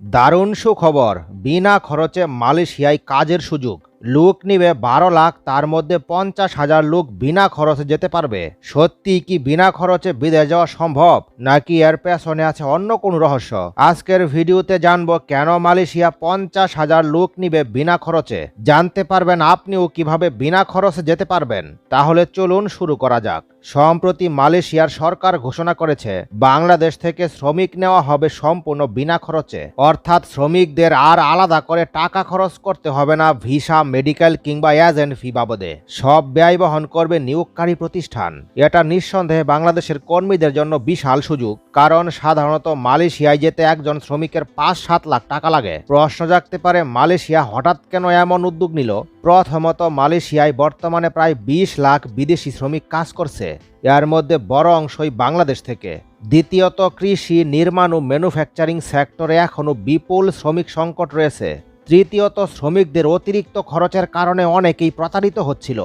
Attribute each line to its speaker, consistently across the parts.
Speaker 1: দারুণ সুখবর। বিনা খরচে মালয়েশিয়ায় কাজের সুযোগ। লোক নিবে বারো লাখ, তার মধ্যে পঞ্চাশ হাজার লোক বিনা খরচে যেতে পারবে। সত্যি কি বিনা খরচে বিদেশ যাওয়া সম্ভব, নাকি এর পেছনে আছে অন্য কোনো রহস্য? আজকের ভিডিওতে জানব কেন মালয়েশিয়া পঞ্চাশ হাজার লোক নিবে বিনা খরচে। জানতে পারবেন আপনিও কীভাবে বিনা খরচে যেতে পারবেন। তাহলে চলুন শুরু করা যাক। সম্প্রতি মালয়েশিয়ার সরকার ঘোষণা করেছে, বাংলাদেশ থেকে শ্রমিক নেওয়া হবে সম্পূর্ণ বিনা খরচে। অর্থাৎ শ্রমিকদের আর আলাদা করে টাকা খরচ করতে হবে না, ভিসা মেডিকেল কিংবা এজেন্ট ফি বাবদে সব ব্যয় বহন করবে নিয়োগকারী প্রতিষ্ঠান। এটা নিঃসন্দেহে বাংলাদেশের কর্মীদের জন্য বিশাল সুযোগ, কারণ সাধারণত মালয়েশিয়ায় যেতে একজন শ্রমিকের পাঁচ সাত লাখ টাকা লাগে। প্রশ্ন জাগতে পারে, মালয়েশিয়া হঠাৎ কেন এমন উদ্যোগ নিল? প্রথমত, মালয়েশিয়ায় বর্তমানে প্রায় বিশ লাখ বিদেশি শ্রমিক কাজ করছে। এর মধ্যে বড় অংশই বাংলাদেশ থেকে। দ্বিতীয়ত, কৃষি, নির্মাণ ও ম্যানুফ্যাকচারিং সেক্টরে এখনও বিপুল শ্রমিক সংকট রয়েছে। তৃতীয়ত শ্রমিকদের অতিরিক্ত খরচের কারণে অনেকেই প্রতারিত হচ্ছিল।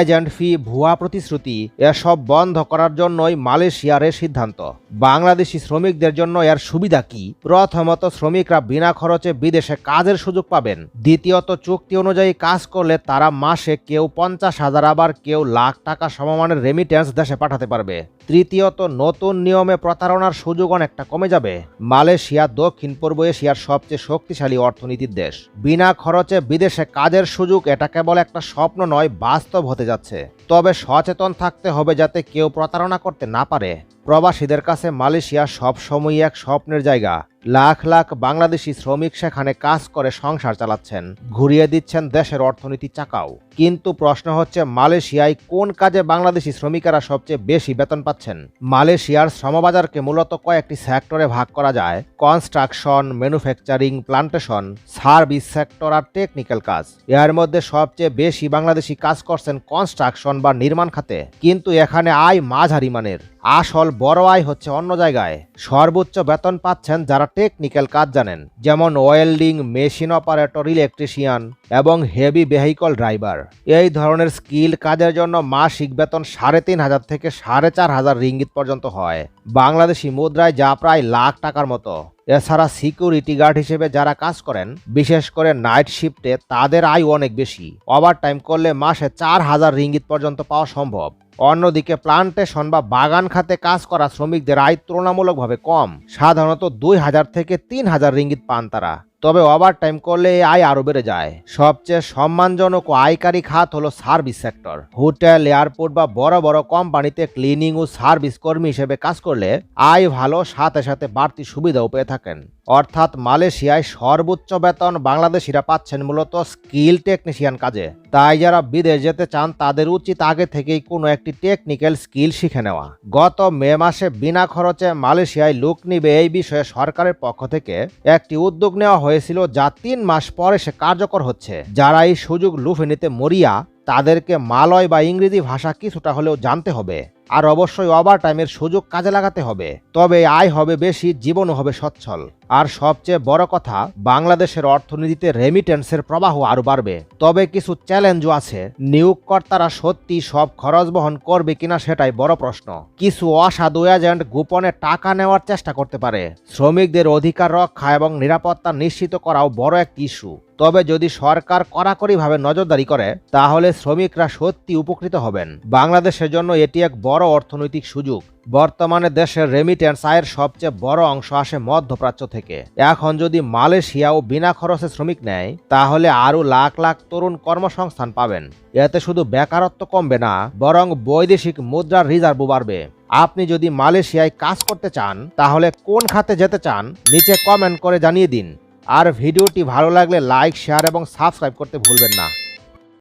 Speaker 1: এজেন্ট ফি, ভুয়া প্রতিশ্রুতি, এসব বন্ধ করার জন্যই মালয়েশিয়ার এ সিদ্ধান্ত। বাংলাদেশি শ্রমিকদের জন্য এর সুবিধা কি? প্রথমত, শ্রমিকরা বিনা খরচে বিদেশে কাজের সুযোগ পাবেন। দ্বিতীয়ত, চুক্তি অনুযায়ী কাজ করলে তারা মাসে কেউ পঞ্চাশ হাজার, আবার কেউ লাখ টাকা সমমানের রেমিটেন্স দেশে পাঠাতে পারবে। তৃতীয়ত, নতুন নিয়মে প্রতারণার সুযোগ অনেকটা কমে যাবে। মালয়েশিয়া, দক্ষিণ পূর্ব এশিয়ার সবচেয়ে শক্তিশালী অর্থনীতির দেশ। বিনা খরচে বিদেশে কাজের সুযোগ এটা কেবল একটা স্বপ্ন নয়, বাস্তব হতে যাচ্ছে। তবে সচেতন থাকতে হবে যাতে কেউ প্রতারণা করতে না পারে। প্রবাসীদের কাছে মালয়েশিয়া সবসময়ই এক স্বপ্নের জায়গা। লাখ লাখ বাংলাদেশি শ্রমিক সেখানে কাজ করে, সংসার চালাচ্ছেন। ঘুরিয়ে দিচ্ছেন দেশের অর্থনীতি চাকাও। কিন্তু প্রশ্ন হচ্ছে, মালয়েশিয়ায় কোন কাজে বাংলাদেশি শ্রমিকেরা সবচেয়ে বেশি বেতন পাচ্ছেন? মালয়েশিয়ার শ্রমবাজারকে মূলত কয়েকটি সেক্টরে ভাগ করা যায়। Construction, manufacturing, plantation, service sector আর টেকনিক্যাল কাজ। এর মধ্যে সবচেয়ে বেশি বাংলাদেশি কাজ করছেন কনস্ট্রাকশন বা নির্মাণ খাতে। কিন্তু এখানে আয় মাঝারি মানের। আসল বড় আয় হচ্ছে অন্য জায়গায়। সর্বোচ্চ বেতন পাচ্ছেন যারা টেকনিক্যাল কাজ জানেন, যেমন ওয়েল্ডিং মেশিন অপারেটর ইলেকট্রিশিয়ান এবং হেভি ভেহিকল ড্রাইভার এই ধরনের স্কিল কাজের জন্য মাসিক বেতন সাড়ে তিন হাজার থেকে সাড়ে চার হাজার রিঙ্গিত পর্যন্ত হয়। বাংলাদেশি মুদ্রায় যা প্রায় লাখ টাকার মতো। এছাড়া সিকিউরিটি গার্ড হিসেবে যারা কাজ করেন, বিশেষ করে নাইট শিফটে তাদের আয় অনেক বেশি। ওভার টাইম করলে মাসে চার হাজার রিঙ্গিত পর্যন্ত পাওয়া সম্ভব। অন্যদিকে প্লান্টেশন বা বাগান খাতে কাজ করা শ্রমিকদের আয় তুলনামূলকভাবে কম। সাধারণত দুই হাজার থেকে তিন হাজার রিঙ্গিত পান তারা। তবে ওভার টাইম করলে আয় আরও বেড়ে যায়। সবচেয়ে সম্মানজনক ও আয়কারী খাত হলো সার্ভিস সেক্টর। হোটেল, এয়ারপোর্ট বা বড় বড় কোম্পানিতে ক্লিনিং ও সার্ভিস কর্মী হিসেবে কাজ করলে আয় ভালো, সাথে সাথে বাড়তি সুবিধাও পেয়ে থাকেন। অর্থাৎ মালয়েশিয়ায় সর্বোচ্চ বেতন বাংলাদেশিরা পাচ্ছেন মূলত স্কিল টেকনিশিয়ান কাজে। তাই যারা বিদেশ যেতে চান, তাদের উচিত আগে থেকেই কোনো একটি টেকনিক্যাল স্কিল শিখে নেওয়া। গত মে মাসে বিনা খরচে মালয়েশিয়ায় লোক নিবে এই বিষয়ে সরকারের পক্ষ থেকে একটি উদ্যোগ নেওয়া হয়েছিল, যা তিন মাস পরে সে কার্যকর হচ্ছে। যারা এই সুযোগ লুফে নিতে মরিয়া, তাদেরকে মালয় বা ইংরেজি ভাষা কিছুটা হলেও জানতে হবে। আর অবশ্যই ওভার টাইমের সুযোগ কাজে লাগাতে হবে। তবে আয় হবে বেশি, জীবনও হবে সচ্ছল। আর সবচেয়ে বড় কথা, বাংলাদেশের অর্থনীতিতে রেমিটেন্সের প্রবাহ আরও বাড়বে। তবে কিছু চ্যালেঞ্জও আছে। নিয়োগকর্তারা সত্যি সব খরচ বহন করবে কিনা সেটাই বড় প্রশ্ন। কিছু অসাধু এজেন্ট গোপনে টাকা নেওয়ার চেষ্টা করতে পারে। শ্রমিকদের অধিকার রক্ষা এবং নিরাপত্তা নিশ্চিত করাও বড় একটি ইস্যু তবে যদি সরকার কড়াকড়িভাবে নজরদারি করে, তাহলে শ্রমিকরা সত্যি উপকৃত হবেন। বাংলাদেশের জন্য এটি এক বড় অর্থনৈতিক সুযোগ। বর্তমানে দেশের রেমিটেন্স আয়ের সবচেয়ে বড় অংশ আসে মধ্যপ্রাচ্য থেকে। এখন যদি মালয়েশিয়া ও বিনা খরচে শ্রমিক নেয়, তাহলে আরও লাখ লাখ তরুণ কর্মসংস্থান পাবেন। এতে শুধু বেকারত্ব কমবে না, বরং বৈদেশিক মুদ্রার রিজার্ভও বাড়বে। আপনি যদি মালয়েশিয়ায় কাজ করতে চান, তাহলে কোন খাতে যেতে চান, নিচে কমেন্ট করে জানিয়ে দিন। আর ভিডিওটি ভালো লাগলে লাইক শেয়ার এবং সাবস্ক্রাইব করতে ভুলবেন না।